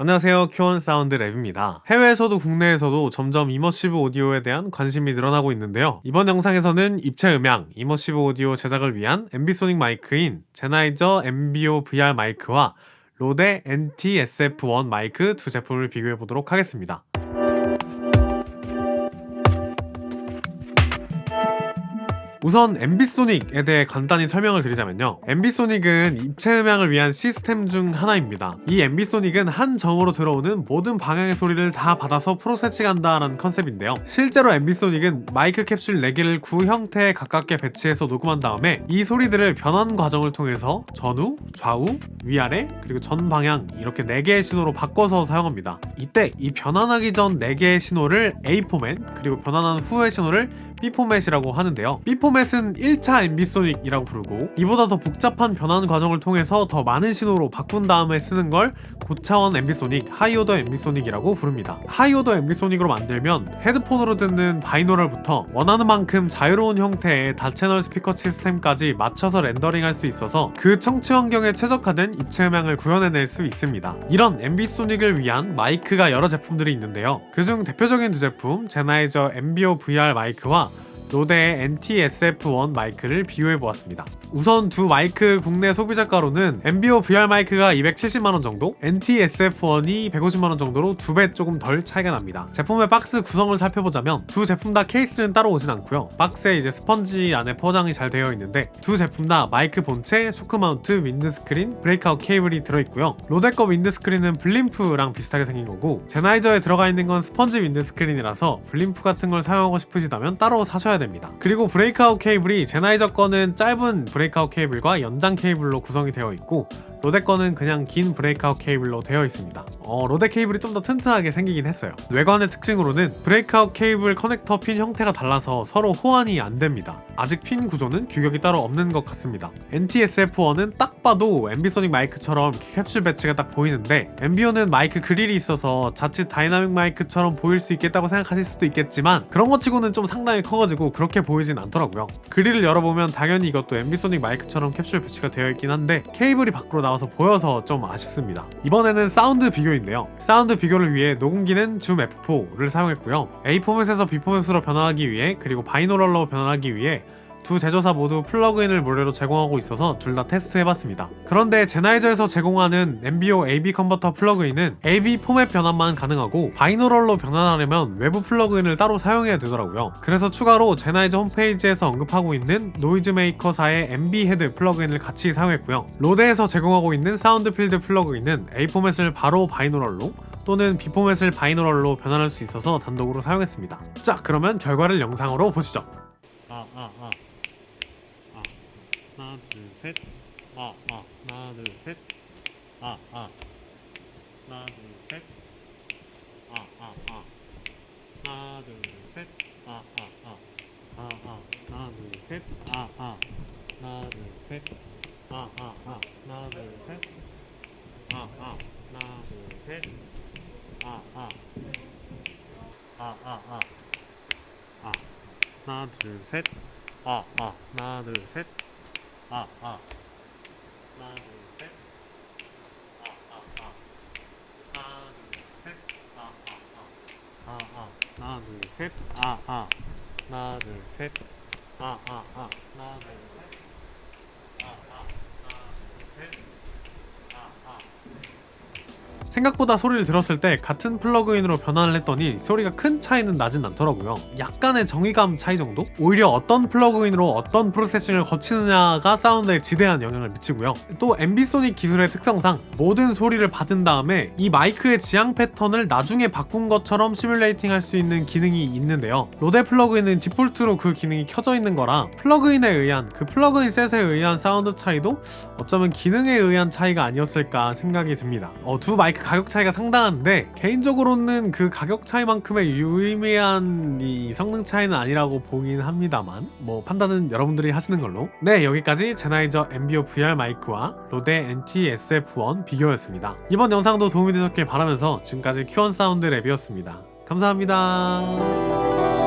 안녕하세요. 큐원 사운드 랩입니다. 해외에서도 국내에서도 점점 이머시브 오디오에 대한 관심이 늘어나고 있는데요. 이번 영상에서는 입체 음향, 이머시브 오디오 제작을 위한 엠비소닉 마이크인 제나이저 MBO VR 마이크와 로데 NT-SF1 마이크 두 제품을 비교해 보도록 하겠습니다. 우선 엠비소닉에 대해 간단히 설명을 드리자면요. 엠비소닉은 입체 음향을 위한 시스템 중 하나입니다. 이 엠비소닉은 한 점으로 들어오는 모든 방향의 소리를 다 받아서 프로세싱한다라는 컨셉인데요. 실제로 엠비소닉은 마이크 캡슐 4개를 구 형태에 가깝게 배치해서 녹음한 다음에 이 소리들을 변환 과정을 통해서 전후, 좌우, 위아래, 그리고 전 방향 이렇게 4개의 신호로 바꿔서 사용합니다. 이때 이 변환하기 전 4개의 신호를 A 포맷, 그리고 변환한 후의 신호를 B 포맷이라고 하는데요. B 포맷은 1차 엠비소닉이라고 부르고 이보다 더 복잡한 변환 과정을 통해서 더 많은 신호로 바꾼 다음에 쓰는 걸 고차원 엠비소닉, 하이오더 엠비소닉이라고 부릅니다. 하이오더 엠비소닉으로 만들면 헤드폰으로 듣는 바이노럴부터 원하는 만큼 자유로운 형태의 다채널 스피커 시스템까지 맞춰서 렌더링할 수 있어서 그 청취 환경에 최적화된 입체 음향을 구현해낼 수 있습니다. 이런 엠비소닉을 위한 마이크가 여러 제품들이 있는데요. 그중 대표적인 두 제품, 제나이저 MBO VR 마이크와 로데의 NT-SF1 마이크를 비교해 보았습니다. 우선 두 마이크 국내 소비자가로는 MBO VR 마이크가 270만원 정도, NT-SF1이 150만원 정도로 두 배 조금 덜 차이가 납니다. 제품의 박스 구성을 살펴보자면 두 제품 다 케이스는 따로 오진 않고요. 박스에 이제 스펀지 안에 포장이 잘 되어 있는데 두 제품 다 마이크 본체, 소크 마운트, 윈드 스크린, 브레이크아웃 케이블이 들어있고요. 로데 거 윈드 스크린은 블림프랑 비슷하게 생긴 거고 제나이저에 들어가 있는 건 스펀지 윈드 스크린이라서 블림프 같은 걸 사용하고 싶으시다면 따로 사셔야 됩니다. 그리고 브레이크아웃 케이블이 제나이저 거는 짧은 브레이크아웃 케이블과 연장 케이블로 구성이 되어 있고 로데 거는 그냥 긴 브레이크아웃 케이블로 되어 있습니다. 어, 로데 케이블이 좀 더 튼튼하게 생기긴 했어요. 외관의 특징으로는 브레이크아웃 케이블 커넥터 핀 형태가 달라서 서로 호환이 안 됩니다. 아직 핀 구조는 규격이 따로 없는 것 같습니다. NT-SF1은 딱 봐도 엠비소닉 마이크처럼 캡슐 배치가 딱 보이는데 엠비오는 마이크 그릴이 있어서 자칫 다이나믹 마이크처럼 보일 수 있겠다고 생각하실 수도 있겠지만 그런 것 치고는 좀 상당히 커가지고 그렇게 보이진 않더라고요. 그릴을 열어보면 당연히 이것도 엠비소닉 마이크처럼 캡슐 배치가 되어 있긴 한데 케이블이 밖으로 나와서 보여서 좀 아쉽습니다. 이번에는 사운드 비교인데요. 사운드 비교를 위해 녹음기는 줌 F4를 사용했고요. A 포맷에서 B 포맷으로 변환하기 위해 그리고 바이노럴로 변환하기 위해 두 제조사 모두 플러그인을 무료로 제공하고 있어서 둘 다 테스트해봤습니다. 그런데 제나이저에서 제공하는 MBO AB 컨버터 플러그인은 AB 포맷 변환만 가능하고 바이노럴로 변환하려면 외부 플러그인을 따로 사용해야 되더라고요. 그래서 추가로 제나이저 홈페이지에서 언급하고 있는 노이즈 메이커사의 MB 헤드 플러그인을 같이 사용했고요. 로데에서 제공하고 있는 사운드 필드 플러그인은 A 포맷을 바로 바이노럴로 또는 B 포맷을 바이노럴로 변환할 수 있어서 단독으로 사용했습니다. 자, 그러면 결과를 영상으로 보시죠. 아, 아, 아. 아, 하나 둘 셋 아, 아, 하나 둘 셋 아, 아, 하나 둘 셋 아, 아, 아, 하나 둘 셋 아, 아, 아, 아, 아, 하나 둘 셋 아, 아, 하나 둘 셋 아, 아, 아, 하나 둘 셋 아, 아, 하나 둘 셋 아, 아, 아, 아, 아, 아, 하나 둘 셋 아, 아, 하나, 둘, 셋. 아, 아. 하나, 둘, 셋. 아, 아, 아. 하나, 둘, 셋. 아, 아, 아. 아, 아. 하나, 둘, 셋. 아, 아. 하나, 둘, 셋. 아, 아, 아. 하나, 둘, 셋. 아, 아. 하나, 둘, 셋. 아, 아. 생각보다 소리를 들었을 때 같은 플러그인으로 변환을 했더니 소리가 큰 차이는 나진 않더라고요. 약간의 정의감 차이 정도? 오히려 어떤 플러그인으로 어떤 프로세싱을 거치느냐가 사운드에 지대한 영향을 미치고요. 또 엠비소닉 기술의 특성상 모든 소리를 받은 다음에 이 마이크의 지향 패턴을 나중에 바꾼 것처럼 시뮬레이팅 할 수 있는 기능이 있는데요. 로데 플러그인은 디폴트로 그 기능이 켜져 있는 거라 플러그인에 의한 그 플러그인 셋에 의한 사운드 차이도 어쩌면 기능에 의한 차이가 아니었을까 생각이 듭니다. 어, 두 마이크 가격 차이가 상당한데 개인적으로는 그 가격 차이만큼의 유의미한 이 성능 차이는 아니라고 보긴 합니다만 뭐 판단은 여러분들이 하시는 걸로 네 여기까지 제나이저 MBO VR 마이크와 로데 NT-SF1 비교였습니다. 이번 영상도 도움이 되셨길 바라면서 지금까지 큐원 사운드 랩이었습니다. 감사합니다.